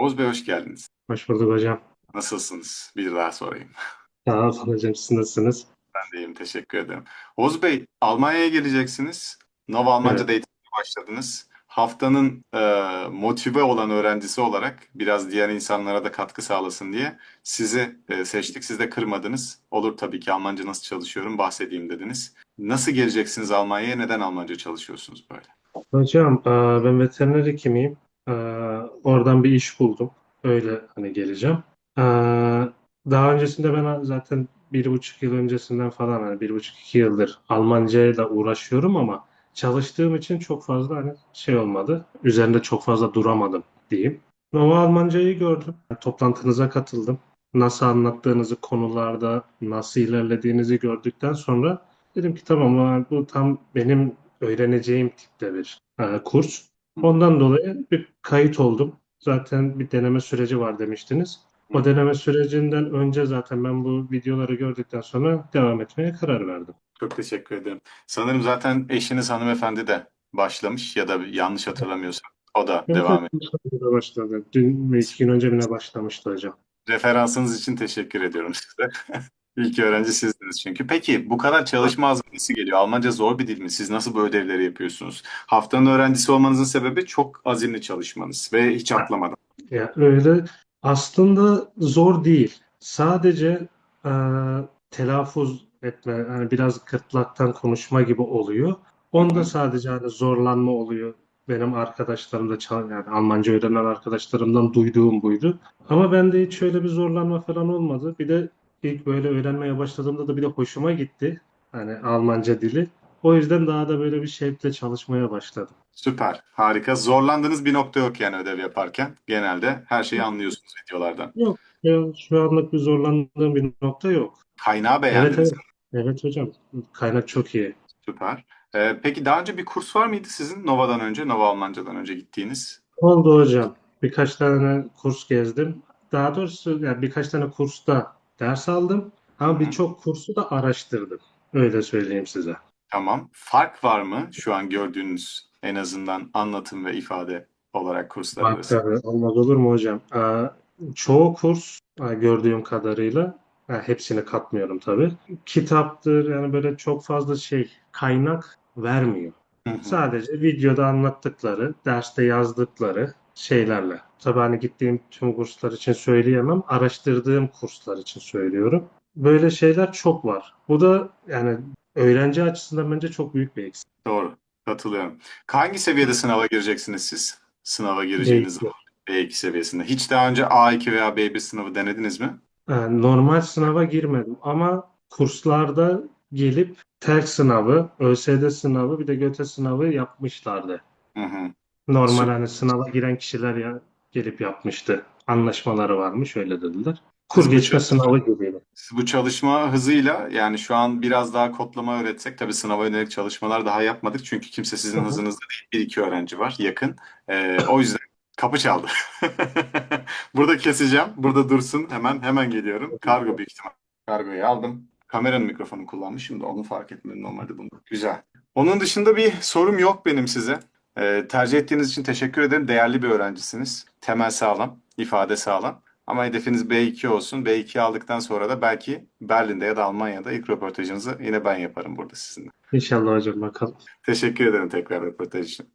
Oğuz Bey hoş geldiniz. Hoş bulduk hocam. Nasılsınız? Bir daha sorayım. Sağ olun hocam. Siz nasılsınız? Ben de iyiyim, teşekkür ederim. Oğuz Bey, Almanya'ya geleceksiniz. Nova Evet. Almanca'da eğitimine başladınız. Haftanın e, motive olan öğrencisi olarak biraz diğer insanlara da katkı sağlasın diye sizi e, seçtik. Siz de kırmadınız. Olur tabii ki Almanca nasıl çalışıyorum bahsedeyim dediniz. Nasıl geleceksiniz Almanya'ya? Neden Almanca çalışıyorsunuz böyle? Hocam, e, ben veteriner hekimiyim. E, Oradan bir iş buldum. Öyle hani geleceğim. E, Daha öncesinde ben zaten bir buçuk yıl öncesinden falan hani bir buçuk iki yıldır Almancayla uğraşıyorum ama çalıştığım için çok fazla hani şey olmadı. Üzerinde çok fazla duramadım diyeyim. Nova Almancayı gördüm. Toplantınıza katıldım. Nasıl anlattığınızı konularda, nasıl ilerlediğinizi gördükten sonra dedim ki tamam bu tam benim öğreneceğim tipte bir e, kurs. Ondan dolayı bir kayıt oldum. Zaten bir deneme süreci var demiştiniz. O deneme sürecinden önce zaten ben bu videoları gördükten sonra devam etmeye karar verdim. Çok teşekkür ederim. Sanırım zaten eşiniz hanımefendi de başlamış ya da yanlış hatırlamıyorsam o da Evet, devam evet, başladı. Dün iki gün önce bile başlamıştı hocam. Referansınız için teşekkür ediyorum size. İlk öğrenci sizdiniz çünkü. Peki bu kadar çalışma azmi nasıl geliyor? Almanca zor bir dil mi? Siz nasıl bu ödevleri yapıyorsunuz? Haftanın öğrencisi olmanızın sebebi çok azimli çalışmanız ve hiç atlamadan. Ya öyle aslında zor değil. Sadece e, telaffuz etme, yani biraz gırtlaktan konuşma gibi oluyor. Onda sadece hani zorlanma oluyor. Benim arkadaşlarım da çal- yani Almanca öğrenen arkadaşlarımdan duyduğum buydu. Ama bende hiç şöyle bir zorlanma falan olmadı. Bir de ilk böyle öğrenmeye başladığımda da bir de hoşuma gitti. Hani Almanca dili. O yüzden daha da böyle bir şevkle çalışmaya başladım. Süper, harika. Zorlandığınız bir nokta yok yani ödev yaparken. Genelde her şeyi anlıyorsunuz videolardan. Yok, şu anlık bir zorlandığım bir nokta yok. Kaynağı Evet beğendiniz evet. mi? Evet hocam. Kaynak çok iyi. Süper. Ee, peki daha önce bir kurs var mıydı sizin Nova'dan önce, Nova Almanca'dan önce gittiğiniz? Oldu hocam. Birkaç tane kurs gezdim. Daha doğrusu yani birkaç tane kursta ders aldım. Ama birçok kursu da araştırdım. Öyle söyleyeyim size. Tamam. Fark var mı şu an gördüğünüz en azından anlatım ve ifade olarak kurslar Bak arasında? tabii olmaz olur mu hocam? Çoğu kurs gördüğüm kadarıyla hepsini katmıyorum tabii. Kitaptır yani böyle çok fazla şey kaynak vermiyor. Hı hı. Sadece videoda anlattıkları, derste yazdıkları şeylerle. Tabii hani gittiğim tüm kurslar için söyleyemem. Araştırdığım kurslar için söylüyorum. Böyle şeyler çok var. Bu da yani öğrenci açısından bence çok büyük bir eksik. Doğru. Katılıyorum. Hangi seviyede sınava gireceksiniz siz? Sınava gireceğiniz zaman B2 seviyesinde. Hiç daha önce A2 veya B1 sınavı denediniz mi? Yani normal sınava girmedim ama kurslarda gelip TELK sınavı, ÖSD sınavı bir de GÖTE sınavı yapmışlardı. Hı hı. Normal hani sınava giren kişiler ya gelip yapmıştı. Anlaşmaları varmış öyle dediler. Kur geçme sınavı gibiydi. siz bu çalışma hızıyla yani şu an biraz daha kodlama öğretsek tabii sınava yönelik çalışmalar daha yapmadık. Çünkü kimse sizin hı. hızınızda değil. Bir iki öğrenci var yakın. Ee, o yüzden kapı çaldı. Burada keseceğim. Burada dursun. Hemen hemen geliyorum. Kargo büyük ihtimal. Kargoyu aldım. Kameranın mikrofonu kullanmışım da onu fark etmedim normalde bunu. Güzel. Onun dışında bir sorum yok benim size. Ee, tercih ettiğiniz için teşekkür ederim. Değerli bir öğrencisiniz. Temel sağlam, ifade sağlam. Ama hedefiniz B2 olsun. B2 aldıktan sonra da belki Berlin'de ya da Almanya'da ilk röportajınızı yine ben yaparım burada sizinle. İnşallah hocam bakalım. Teşekkür ederim tekrar röportaj için.